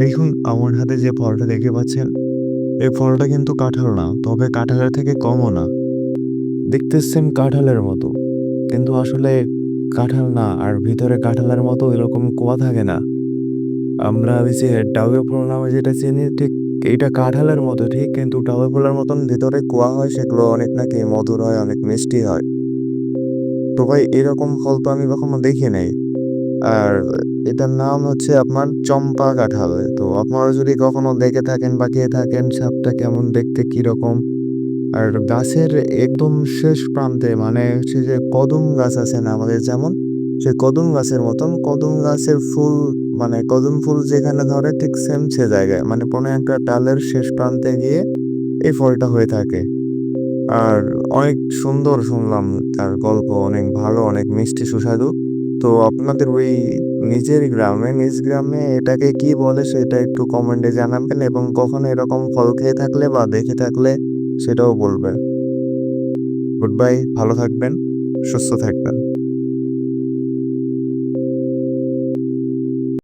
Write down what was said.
দেখুন, আমার হাতে যে ফলটা দেখতে পাচ্ছেন, এই ফলটা কিন্তু কাঁঠাল না, তবে কাঁঠালের থেকে কমও না। দেখতে সেম কাঁঠালের মতো, কিন্তু আসলে কাঁঠাল না, আর ভিতরে কাঁঠালের মতো এরকম কোয়া থাকে না। আমরা ওই যে ডাউয়ে ফল নামে যেটা চিনি, ঠিক এইটা কাঁঠালের মতো, ঠিক কিন্তু ডাউয়ে ফলের মতন ভিতরে কোয়া হয়, সেগুলো অনেক নাকি মধুর হয়, অনেক মিষ্টি হয়। তো ভাই, এরকম ফল তো আমি কখনো দেখি নাই। আর এটার নাম হচ্ছে আপনার চম্পা কাঁঠাল। তো আপনারা যদি কখনো দেখে থাকেন বা খেয়ে থাকেন সাপটা কেমন, দেখতে কীরকম? আর গাছের একদম শেষ প্রান্তে মানে হচ্ছে যে কদম গাছ আছে না আমাদের যেমন, সে কদম গাছের মতন, কদম গাছের ফুল মানে কদম ফুল যেখানে ধরে ঠিক সেম সে জায়গায় মানে কোনো একটা ডালের শেষ প্রান্তে গিয়ে এই ফলটা হয়ে থাকে। আর অনেক সুন্দর শুনলাম তার গল্প, অনেক ভালো, অনেক মিষ্টি, সুস্বাদু। তো আপনাদের ওই নিজের গ্রামে, নিজ গ্রামে এটাকে কি বলে সেটা একটু কমেন্টে জানাবেন এবং কখনো এরকম ফল খেয়ে থাকলে বা দেখে থাকলে সেটাও বলবেন। গুড বাই ভালো থাকবেন, সুস্থ থাকবেন।